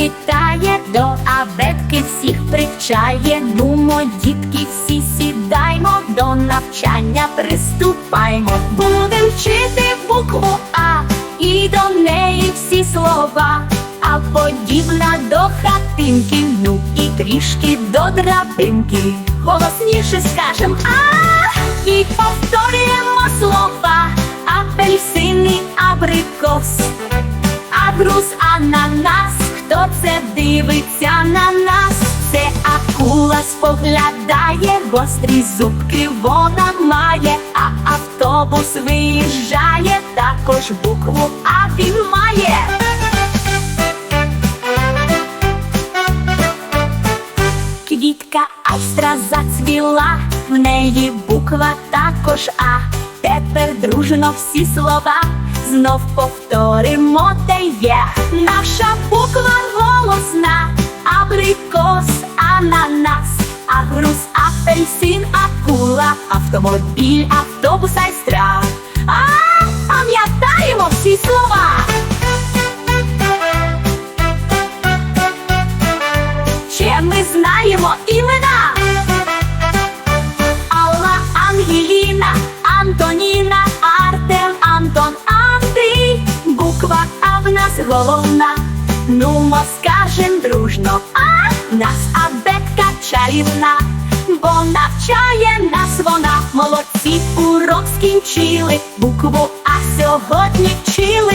вітає, до абетки всіх привчає. Нумо, дітки, всі сідаймо, до навчання приступаймо. Будем вчити букву А і до неї всі слова. А подібна до хатинки, ну і трішки до драбинки. Голосніше скажем а і повторюємо слова. Апельсини, абрикос, Агрус, ананас, хто це дивиться на нас? Це акула споглядає, гострі зубки вона має, а автобус виїжджає, також букву А він має. Квітка айстра зацвіла, в неї буква також А. Тепер дружно всі слова знов повторимо те є. Наша буква голосна, абрикос, ананас, агрус, апельсин, акула, автомобіль, автобус, айстра. А, пам'ятаємо всі слова. Ще ми знаємо імена. Алла, Ангеліна, Антоніна, Артем, Антон, нас головна. Нумо скажем дружно, а нас абетка чарівна, бо навчає нас вона. Молодці урок скінчили, букву А сьогодні вчили.